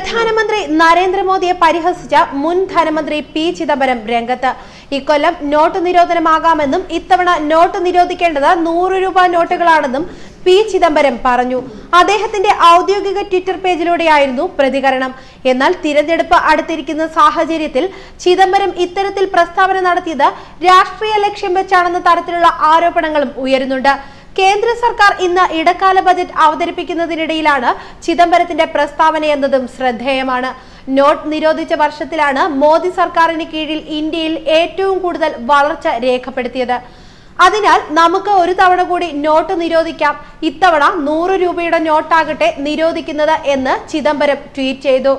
പ്രധാനമന്ത്രി നരേന്ദ്രമോദിയെ പരിഹസിച്ച മുൻ ധനമന്ത്രി പി ചിദംബരം രംഗത്ത്. ഇക്കൊല്ലം നോട്ട് നിരോധനമാകാമെന്നും ഇത്തവണ നോട്ട് നിരോധിക്കേണ്ടത് നൂറ് രൂപ നോട്ടുകളാണെന്നും പി ചിദംബരം പറഞ്ഞു. അദ്ദേഹത്തിന്റെ ഔദ്യോഗിക ട്വിറ്റർ പേജിലൂടെയായിരുന്നു പ്രതികരണം. എന്നാൽ തിരഞ്ഞെടുപ്പ് അടുത്തിരിക്കുന്ന സാഹചര്യത്തിൽ ചിദംബരം ഇത്തരത്തിൽ പ്രസ്താവന നടത്തിയത് രാഷ്ട്രീയ ലക്ഷ്യം വെച്ചാണെന്ന തരത്തിലുള്ള ആരോപണങ്ങളും ഉയരുന്നുണ്ട്. കേന്ദ്ര സർക്കാർ ഇന്ന് ഇടക്കാല ബജറ്റ് അവതരിപ്പിക്കുന്നതിനിടയിലാണ് ചിദംബരത്തിന്റെ പ്രസ്താവന എന്നതും ശ്രദ്ധേയമാണ്. നോട്ട് നിരോധിച്ച വർഷത്തിലാണ് മോദി സർക്കാരിന് കീഴിൽ ഇന്ത്യയിൽ ഏറ്റവും കൂടുതൽ വളർച്ച രേഖപ്പെടുത്തിയത്. അതിനാൽ നമുക്ക് ഒരു തവണ കൂടി നോട്ട് നിരോധിക്കാം. ഇത്തവണ നൂറ് രൂപയുടെ നോട്ടാകട്ടെ നിരോധിക്കുന്നത് എന്ന് ചിദംബരം ട്വീറ്റ് ചെയ്തു.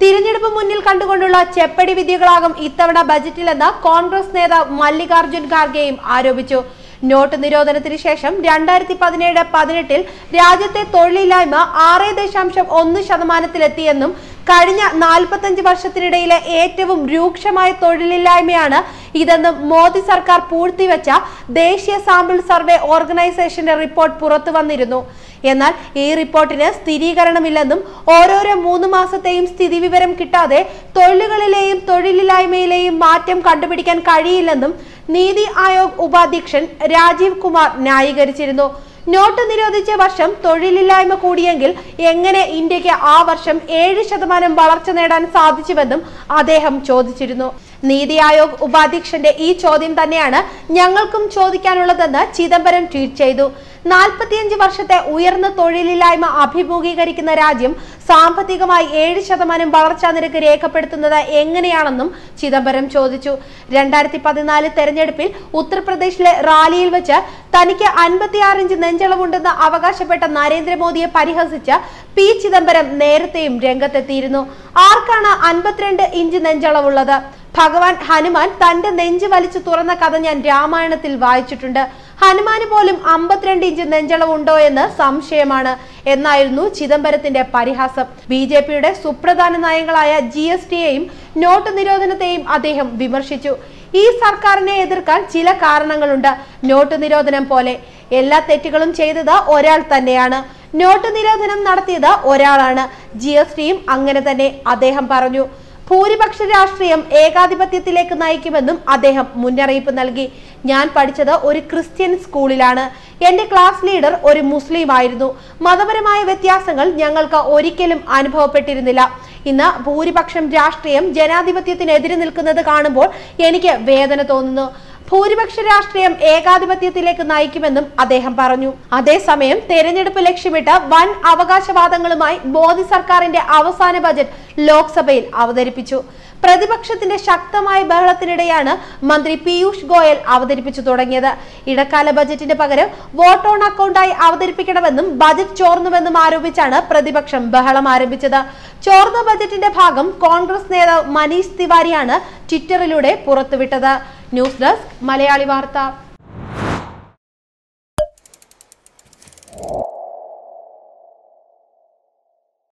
തിരഞ്ഞെടുപ്പ് മുന്നിൽ കണ്ടുകൊണ്ടുള്ള ചെപ്പടി വിദ്യകളാകും ഇത്തവണ ബജറ്റിലെന്ന് കോൺഗ്രസ് നേതാവ് മല്ലികാർജുൻ ഖാർഗെയും ആരോപിച്ചു. നോട്ട് നിരോധനത്തിന് ശേഷം രണ്ടായിരത്തി പതിനേഴ് പതിനെട്ടിൽ രാജ്യത്തെ തൊഴിലില്ലായ്മ ആറ് ദശാംശം ഒന്ന് ശതമാനത്തിലെത്തിയെന്നും കഴിഞ്ഞ നാൽപ്പത്തഞ്ച് വർഷത്തിനിടയിലെ ഏറ്റവും രൂക്ഷമായ തൊഴിലില്ലായ്മയാണ് ഇതെന്നും മോദി സർക്കാർ പൂഴ്ത്തിവെച്ച ദേശീയ സാമ്പിൾ സർവേ ഓർഗനൈസേഷന്റെ റിപ്പോർട്ട് പുറത്തു വന്നിരുന്നു. എന്നാൽ ഈ റിപ്പോർട്ടിന് സ്ഥിരീകരണമില്ലെന്നും ഓരോരോ മൂന്ന് മാസത്തെയും സ്ഥിതിവിവരം കിട്ടാതെ തൊഴിലുകളിലെയും തൊഴിലില്ലായ്മയിലെയും മാറ്റം കണ്ടുപിടിക്കാൻ കഴിയില്ലെന്നും നീതി ആയോഗ് ഉപാധ്യക്ഷൻ രാജീവ് കുമാർ ന്യായീകരിച്ചിരുന്നു. നോട്ട് നിരോധിച്ച വർഷം തൊഴിലില്ലായ്മ കൂടിയെങ്കിൽ എങ്ങനെ ഇന്ത്യയ്ക്ക് ആ വർഷം ഏഴ് ശതമാനം വളർച്ച നേടാൻ സാധിച്ചുവെന്നും അദ്ദേഹം ചോദിച്ചിരുന്നു. നീതി ആയോഗ് ഉപാധ്യക്ഷന്റെ ഈ ചോദ്യം തന്നെയാണ് ഞങ്ങൾക്കും ചോദിക്കാനുള്ളതെന്ന് ചിദംബരം ട്വീറ്റ് ചെയ്തു. നാൽപ്പത്തിയഞ്ച് വർഷത്തെ ഉയർന്ന തൊഴിലില്ലായ്മ അഭിമുഖീകരിക്കുന്ന രാജ്യം സാമ്പത്തികമായി ഏഴ് ശതമാനം വളർച്ചാ നിരക്ക് രേഖപ്പെടുത്തുന്നത് എങ്ങനെയാണെന്നും ചിദംബരം ചോദിച്ചു. രണ്ടായിരത്തി പതിനാല് തെരഞ്ഞെടുപ്പിൽ ഉത്തർപ്രദേശിലെ റാലിയിൽ വെച്ച് തനിക്ക് അൻപത്തിയാറ് ഇഞ്ച് നെഞ്ചളവുണ്ടെന്ന് അവകാശപ്പെട്ട നരേന്ദ്രമോദിയെ പരിഹസിച്ച് പി ചിദംബരം നേരത്തെയും രംഗത്തെത്തിയിരുന്നു. ആർക്കാണ് അൻപത്തിരണ്ട് ഇഞ്ച് നെഞ്ചളവുള്ളത്? ഭഗവാൻ ഹനുമാൻ തന്റെ നെഞ്ച് വലിച്ചു തുറന്ന കഥ ഞാൻ രാമായണത്തിൽ വായിച്ചിട്ടുണ്ട്. ഹനുമാന് പോലും അമ്പത്തിരണ്ട് ഇഞ്ച് നെഞ്ചളവുണ്ടോ എന്ന് സംശയമാണ്. എന്നായിരുന്നു ചിദംബരത്തിന്റെ പരിഹാസം. ബി ജെ പിയുടെ സുപ്രധാന നയങ്ങളായ ജി എസ് ടിയെയും നോട്ട് നിരോധനത്തെയും അദ്ദേഹം വിമർശിച്ചു. ഈ സർക്കാരിനെ എതിർക്കാൻ ചില കാരണങ്ങളുണ്ട്. നോട്ട് നിരോധനം പോലെ എല്ലാ തെറ്റുകളും ചെയ്തത് ഒരാൾ തന്നെയാണ്. നോട്ട് നിരോധനം നടത്തിയത് ഒരാളാണ്. ജി എസ് ടിയും അങ്ങനെ തന്നെ അദ്ദേഹം പറഞ്ഞു. ഭൂരിപക്ഷ രാഷ്ട്രീയം ഏകാധിപത്യത്തിലേക്ക് നയിക്കുമെന്നും അദ്ദേഹം മുന്നറിയിപ്പ് നൽകി. ഞാൻ പഠിച്ചത് ഒരു ക്രിസ്ത്യൻ സ്കൂളിലാണ്. എന്റെ ക്ലാസ് ലീഡർ ഒരു മുസ്ലിം ആയിരുന്നു. മതപരമായ വ്യത്യാസങ്ങൾ ഞങ്ങൾക്ക് ഒരിക്കലും അനുഭവപ്പെട്ടിരുന്നില്ല. ഇന്ന് ഭൂരിപക്ഷം രാഷ്ട്രീയം ജനാധിപത്യത്തിനെതിരെ നിൽക്കുന്നത് കാണുമ്പോൾ എനിക്ക് വേദന തോന്നുന്നു. ഭൂരിപക്ഷ രാഷ്ട്രീയം ഏകാധിപത്യത്തിലേക്ക് നയിക്കുമെന്നും അദ്ദേഹം പറഞ്ഞു. അതേസമയം തെരഞ്ഞെടുപ്പ് ലക്ഷ്യമിട്ട് വൻ അവകാശവാദങ്ങളുമായി മോദി സർക്കാരിന്റെ അവസാന ബജറ്റ് ലോക്സഭയിൽ അവതരിപ്പിച്ചു. പ്രതിപക്ഷത്തിന്റെ ശക്തമായ ബഹളത്തിനിടെയാണ് മന്ത്രി പീയൂഷ് ഗോയൽ അവതരിപ്പിച്ചു തുടങ്ങിയത്. ഇടക്കാല ബജറ്റിന് പകരം വോട്ട് ഓൺ അക്കൗണ്ടായി അവതരിപ്പിക്കണമെന്നും ബജറ്റ് ചോർന്നുവെന്നും ആരോപിച്ചാണ് പ്രതിപക്ഷം ബഹളം ആരംഭിച്ചത്. ചോർന്ന ബജറ്റിന്റെ ഭാഗം കോൺഗ്രസ് നേതാവ് മനീഷ് തിവാരിയാണ് ട്വിറ്ററിലൂടെ പുറത്തുവിട്ടത്. ന്യൂസ് ഡെസ്ക് മലയാളി വാർത്ത.